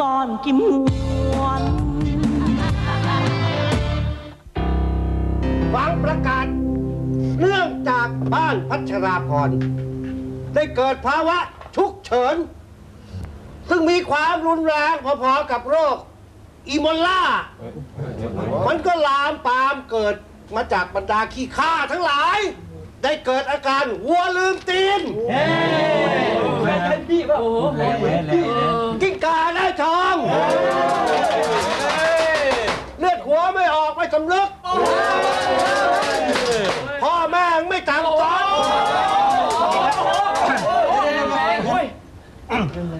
ก่อนกิมมวนฟังประกาศ เนื่องจากบ้านพัชราพร ได้เกิดภาวะฉุกเฉิน ซึ่งมีความรุนแรงพอๆกับโรค อีโมล่า มันก็ลามปามเกิดมาจากบรรดาขี้ข้าทั้งหลาย ได้เกิดอาการวัวลืมตีนกิ้งก่าได้ ทองเลือดหัวไม่ออกไม่สำลึกพ่อแม่งไม่ต่างสอน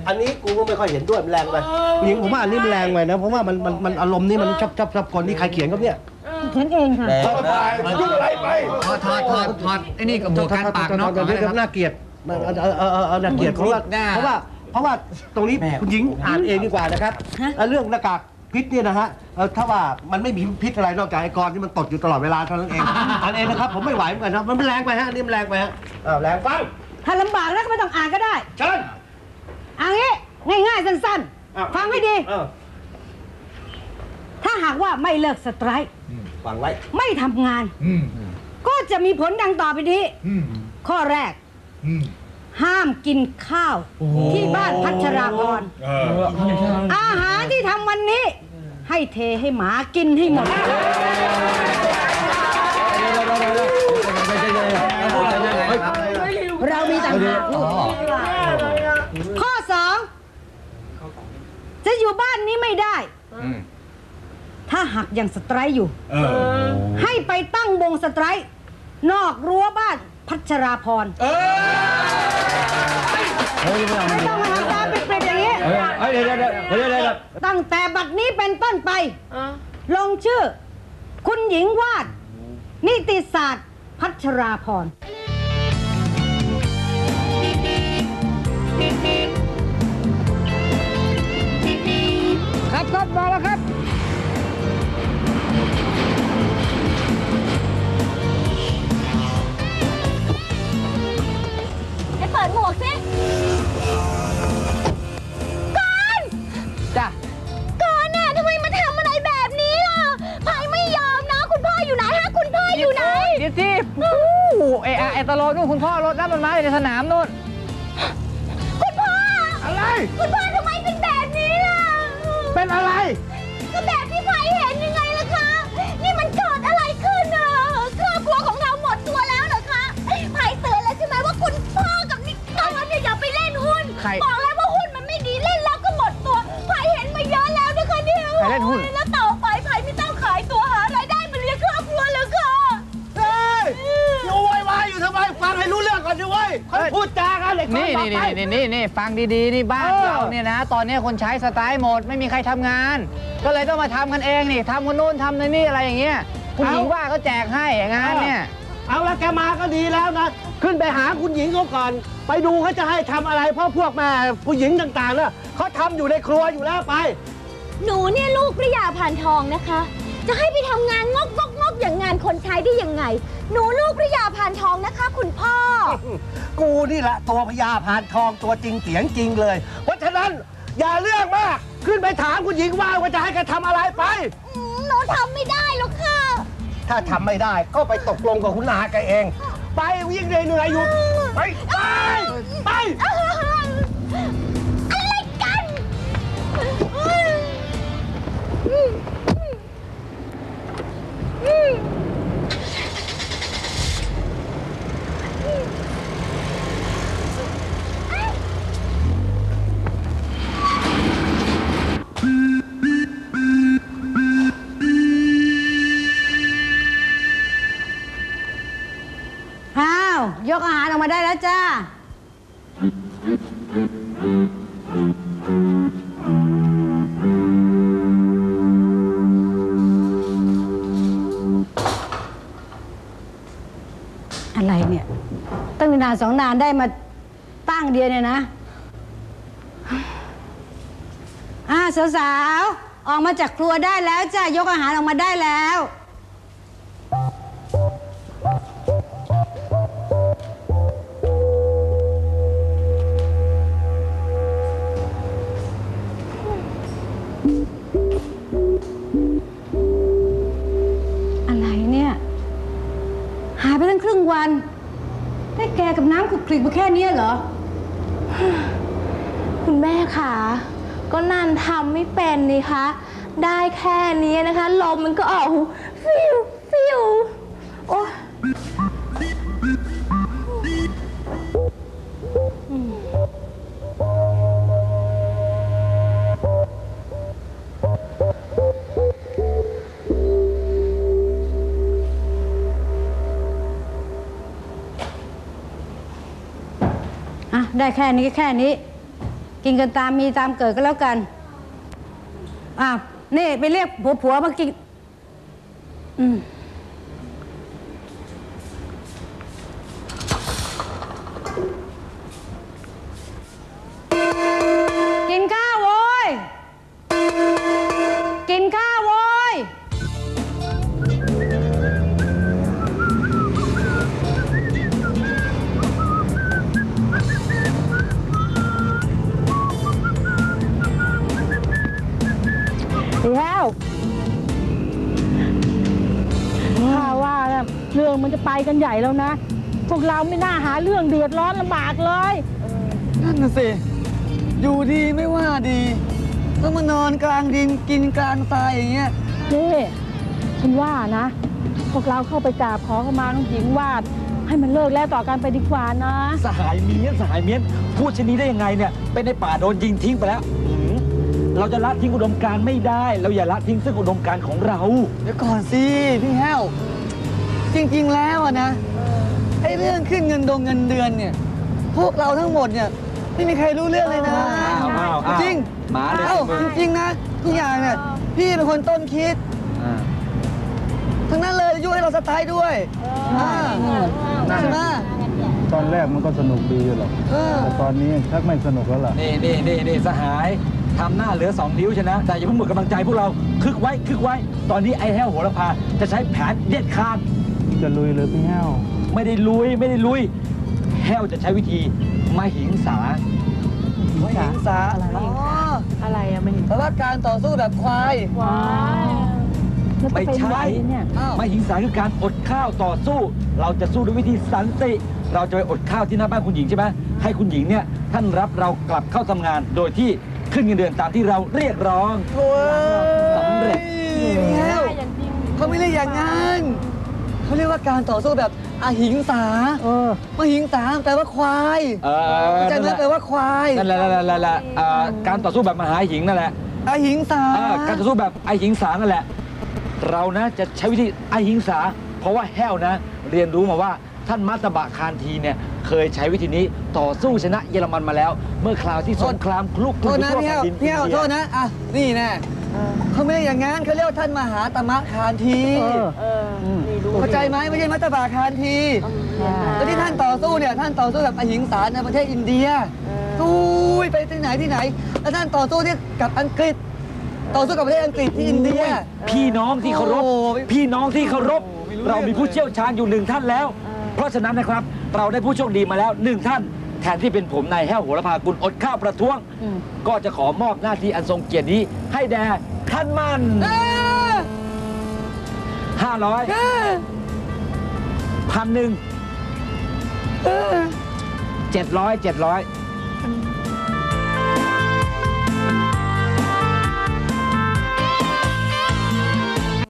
อันนี้กูก็ไม่ค่อยเห็นด้วยมันแรงไปหญิงผมว่าอันนี้มันแรงไปนะเพราะว่ามันมันมันอารมณ์นี่มันชับชับชับคนที่ใครเขียนครับเนี่ยฉันเองค่ะยุ่งอะไรไปถอดถอดถอดถอดไอ้นี่กับหมวกกันปากนอกก่อนเดี๋ยวนะครับน่าเกลียดเออเออเออเออเออน่าเกลียดเพราะว่าหน้าเพราะว่า เพราะว่าตรงนี้คุณหญิงอ่านเองดีกว่านะครับฮะเอ่อเรื่องหน้ากากพิษเนี่ยนะฮะเอ่อถ้าว่ามันไม่มีพิษอะไรนอกจากไอ้กรที่มันตดอยู่ตลอดเวลาเท่านั้นเอง อ่านเองนะครับผมไม่ไหวเหมือนกันนะมันแรงไปฮะอันนี่มันแรงไปฮะอ้าวแรงฟังถ้าลำบากแล้วก็ไม่ต้องอ่านก็ได้เชิญ เอันนี้ง่ายๆสั้นอ้าว ๆ ฟังให้ดี เออถ้าหากว่าไม่เลิกสไตรค์ฟังไว้ ไม่ทำงานอืมก็จะมีผลดังต่อไปนี้อืมข้อแรกอืม ห้ามกินข้าว ที่บ้านพัชราพรเอออาหารที่ทำวันนี้ ให้เทให้หมากินให้หมด เรามีต่างหากลูกข้อสองจะอยู่บ้านนี้ไม่ได้อืมถ้าหากยังสไตรค์อยู่ เออให้ไปตั้งวงสไตรค์นอกรั้วบ้านพัชราพร เออ ไม่ต้องมาทำตาปิดๆอย่างนี้เดี๋ยวเดี๋ยวเดี๋ยวเดี๋ยวเดี๋ยวตั้งแต่บัดนี้เป็นต้นไป ลงชื่อ คุณหญิงวาด นิติศาสตร์ พัชราพร ครับครับมาแล้วครับ อไอไอตะโลนู่นคุณพ่อรถน้ำมันมาอยู่ในสนามนู่น คุณพ่อ อะไร คุณพ่อทำไมเป็นแบบนี้ล่ะ เป็นอะไร ยค่อยพูดจากันเลยนี่ค่อยนี่บอกไปนี่นี่นี่ฟังดีๆนี่บ้านเออเราเนี่ยนะ ตอนนี้คนใช้สไตล์หมดไม่มีใครทำงาน ก็เลยต้องมาทำกันเองนี่ทำคนนู้นทำในนี่อะไรอย่างเงี้ยคุณหญิงว่าก็แจกให้งานเนี่ยเอาละแกมาก็ดีแล้วนะ ขึ้นไปหาคุณหญิงเขาก่อน ไปดูเขาจะให้ทำอะไรเพราะพวกแม่ผู้หญิงต่างๆเนี่ยเขาทำอยู่ในครัวอยู่แล้วไป หนูเนี่ยลูกพระยาผ่านทองนะคะ จะให้ไปทำงานงกงกงกอย่างงานคนใช้ได้ยังไง หนูลูกพระยาผ่านทองนะคะ คุณพ่อ กูนี่แหละตัวพญาพานทองตัวจริงเสียงจริงเลย เพราะฉะนั้นอย่าเรื่องมาก ขึ้นไปถามคุณหญิงว่าว่าจะให้แกทำอะไรไป อืมหนูทำไม่ได้หรอกค่ะ ถ้าทำไม่ได้ก็ไปตกลงกับคุณอาแกเอง ไปวิ่งเหนื่อยๆอยู่ ไป ไป ไป มาได้แล้วจ้า อะไรเนี่ย ตั้งนานสองนานได้มาตั้งเดียวเนี่ยนะ อ่าสาวๆ ออกมาจากครัวได้แล้วจ้ายกอาหารออกมาได้แล้ว ครึ่งวัน ได้แกกับน้ำขลุกคลิกมาแค่เนี้ยเหรอ คุณแม่คะก็นันทำไม่เป็นนี่คะ ได้แค่นี้นะคะ ลมมันก็ออกฟิวฟิวโอ้ะได้แค่นี้แค่นี้ กินกันตามมีตามเกิดก็แล้วกันอะนี่ไปเรียกผัวผัวมากิน อืม แล้วข้าว่านะเรื่องมันจะไปกันใหญ่แล้วนะ พวกเราไม่น่าหาเรื่องเดือดร้อนลำบากเลย นั่นน่ะสิ อยู่ดีไม่ว่าดีต้องมานอนกลางดินกินกลางทรายอย่างเงี้ย นี่ฉันว่านะ พวกเราเข้าไปกราบขอเข้ามาน้องหญิงวาด ให้มันเลิกแล้วต่อกันไปดีกว่านะ สหายเมียนสหายเมียนพูดชนนี้ได้ยังไงเนี่ย เป็นในป่าโดนยิงทิ้งไปแล้วหืม เราจะละทิ้งอุดมการณ์ไม่ได้ เราอย่าละทิ้งซึ่งอุดมการณ์ของเรา เดี๋ยวก่อนสิพี่แห้ว จริงๆแล้วอะนะไอ้เรื่องขึ้นเงินดงเงินเดือนเนี่ย พวกเราทั้งหมดเนี่ยไม่มีใครรู้เรื่องเลยนะ อ้าวอ้าวอ้าวจริงหมาเลยเอ้ามึงจริง ๆ นะ ทุกอย่างเนี่ยพี่เป็นคนต้นคิด อ่า ทั้งนั้นเลยยุ่ให้เราสไตล์ด้วยอ่าใช่ไหมตอนแรกมันก็สนุกดีอยู่หรอกเออแต่ตอนนี้ชักไม่สนุกแล้วล่ะ นี่นี่นี่นี่สหาย ทำหน้าเหลือสองนิ้วชนะ แต่อย่าเพิ่งหมดกำลังใจพวกเรา คึกไว้ คึกไว้ ตอนนี้ไอ้แห้วโหระพา จะใช้แผนเด็ดขาด จะลุยเลยพี่แห้ว ไม่ได้ลุย ไม่ได้ลุย แห้วจะใช้วิธีมาหิงสาไม่หิงสาอะไรอ๋ออะไรอะมันแต่ว่าการต่อสู้แบบควายว้ายแล้วจะไม่เป็นใช่ไรเนี่ยอ้าวมาหิงสาคือการอดข้าวต่อสู้ เราจะสู้ด้วยวิธีสันติ เราจะไปอดข้าวที่หน้าบ้านคุณหญิงใช่ไหมให้คุณหญิงเนี่ยท่านรับเรากลับเข้าทำงานโดยที่ ขึ้นเงินเดือนตามที่เราเรียกร้องโอ้ยสำเร็จ พี่แห้วเขาไม่เรียกอย่างนั้นเขาเรียกว่าการต่อสู้แบบอหิงสาเออมาหิงสาแปลว่าควายเออเข้าใจไหมนั่นแหแปลละว่าควายนั่นแหละนั่นแหละนั่นแหละอ่าการต่อสู้แบบมหาหิงนั่นแหละอหิงสา เออการต่อสู้แบบไอหิงสานั่นแหละ เรานะจะใช้วิธีไอหิงสา เพราะว่าแห้วนะ เรียนรู้มาว่า ท่านมัตตบะคานทีเนี่ยเคยใช้วิธีนี้ต่อสู้ชนะเยอรมันมาแล้ว เมื่อคราวที่สงครามคลุกโทษนะทั่วพี่แห้แผ่วนดินพี่แห้วอินเดียโทษนะอะนี่แน่เขาไม่เรียกอย่างนั้นเขาเรียกว่าท่านมหาตมะคานทีเออเข้าใจไหมไม่ใช่มัตตบะคานทีแล้วที่ท่านต่อสู้เนี่ยท่านต่อสู้แบบอหิงสาในประเทศอินเดียสู้ไปที่ไหนที่ไหน แล้วท่านต่อสู้ที่กับอังกฤษ ต่อสู้กับประเทศอังกฤษที่อินเดีย พี่น้องที่เคารพ โอ้ยพี่น้องที่เคารพไม่รู้เรามีเรื่องผู้เชี่ยวชาญอยู่หนึ่งท่านแล้ว เพราะฉะนั้นนะครับเราได้ผู้โชคดีมาแล้วหนึ่งท่าน แทนที่เป็นผมนายแห้วโหระพากุลอดข้าวประท้วง อืม ก็จะขอมอบหน้าที่อันทรงเกียรตินี้ให้แด่ท่านมันเอ้ยห้าร้อยเอ้ยพันหนึ่งเอ้ยเจ็ดร้อยเจ็ดร้อยเ